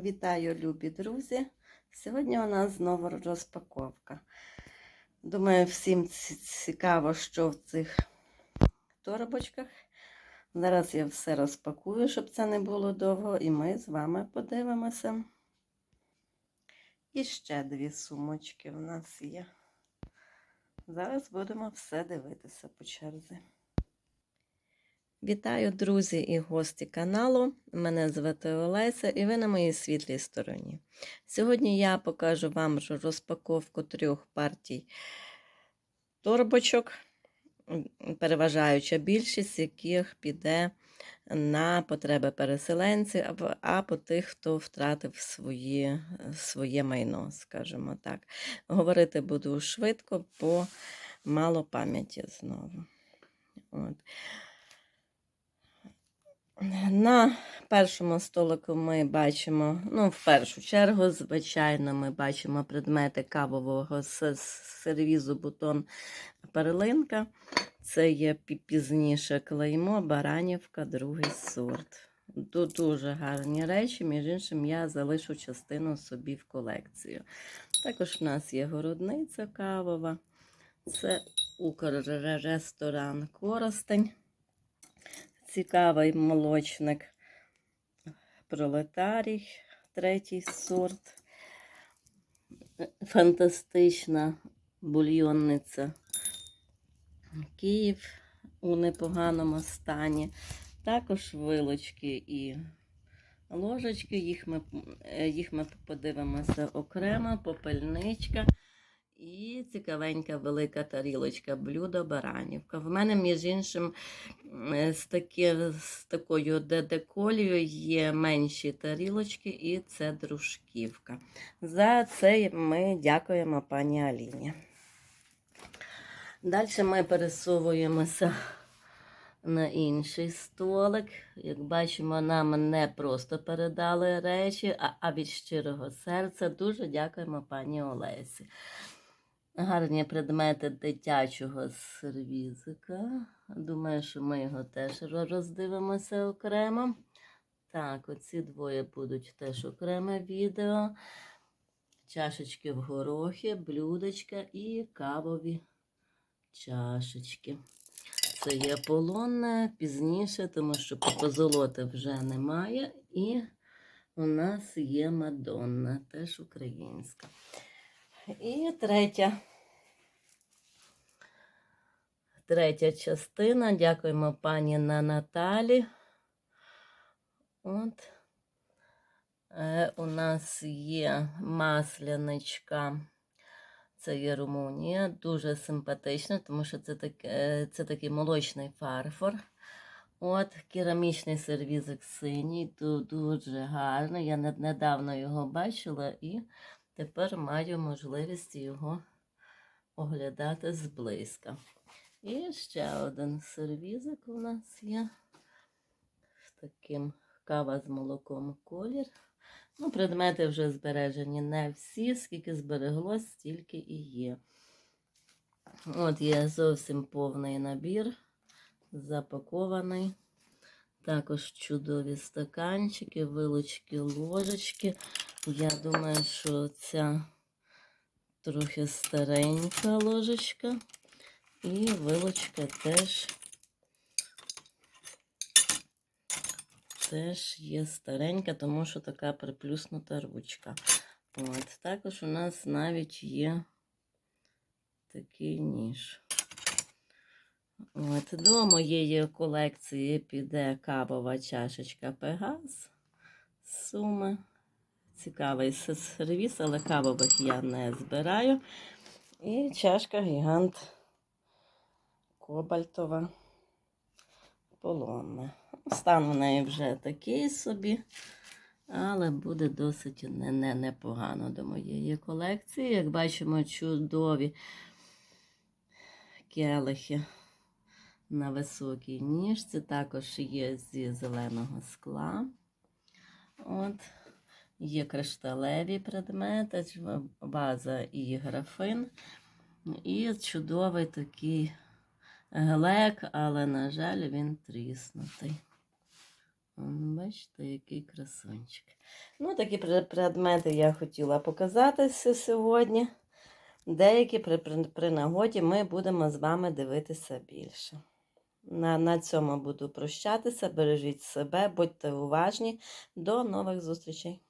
Вітаю, любі друзі! Сьогодні у нас знову розпаковка. Думаю, всім цікаво, що в цих торбочках. Зараз я все розпакую, щоб це не було довго, і ми з вами подивимося. І ще дві сумочки в нас є. Зараз будемо все дивитися по черзі. Вітаю, друзі і гості каналу. Мене звати Олеся і ви на моїй світлій стороні. Сьогодні я покажу вам розпаковку трьох партій торбочок, переважаюча більшість яких піде на потреби переселенців або, тих, хто втратив свої, своє майно, скажімо так. Говорити буду швидко, бо мало пам'яті знову. От. На першому столику ми бачимо, ну, в першу чергу, звичайно, ми бачимо предмети кавового сервізу бутон перлинка. Це є пізніше клеймо, баранівка, другий сорт. Тут дуже гарні речі, між іншим, я залишу частину собі в колекцію. Також в нас є городниця кавова, це Укрресторан Коростень цікавий молочник пролетарій, третій сорт. Фантастична бульйонниця Київ у непоганому стані. Також вилочки і ложечки, їх ми, е, їх ми подивимося окремо, попельничка. І цікавенька велика тарілочка, блюдо баранівка. В мене, між іншим, з, такі, з такою дедеколією є менші тарілочки, і це дружківка. За це ми дякуємо пані Аліні. Далі ми пересовуємося на інший столик. Як бачимо, нам не просто передали речі, а від щирого серця дуже дякуємо пані Олесі. Гарні предмети дитячого сервізика. Думаю, що ми його теж роздивимося окремо. Так, оці двоє будуть теж окреме відео. Чашечки в горохи, блюдечка і кавові чашечки. Це є полонне пізніше, тому що позолоти вже немає. І у нас є Мадонна, теж українська. І третя. Третя частина. Дякуємо пані на Наталі. От. Е, у нас є масляничка. Це є Румунія. Дуже симпатична, тому що це, так, е, це такий молочний фарфор. От, керамічний сервізик синій, ду- дуже гарний. Я недавно його бачила і тепер маю можливість його оглядати зблизька. І ще один сервізик у нас є. Таким кава з молоком колір. Ну, предмети вже збережені не всі, скільки збереглось, стільки і є. От є зовсім повний набір, запакований. Також чудові стаканчики, вилочки, ложечки. Я думаю, що ця трохи старенька ложечка. І вилочка теж, теж є старенька, тому що така приплюснута ручка. От. Також у нас навіть є такий ніж. От. До моєї колекції піде кавова чашечка Пегас. з Суми. Цікавий сервіс, але кавових я не збираю. І чашка гігант кобальтова полонна. Стан в неї вже такий собі, але буде досить не, не, непогано до моєї колекції. Як бачимо, чудові келихи на високій ніжці. Також є зі зеленого скла. От. Є кришталеві предмети, ваза і графин. І чудовий такий глек, але, на жаль, він тріснутий. Бачите, який красунчик. Ну, такі предмети я хотіла показати сьогодні. Деякі при, при, при нагоді ми будемо з вами дивитися більше. На, на цьому буду прощатися. Бережіть себе, будьте уважні. До нових зустрічей!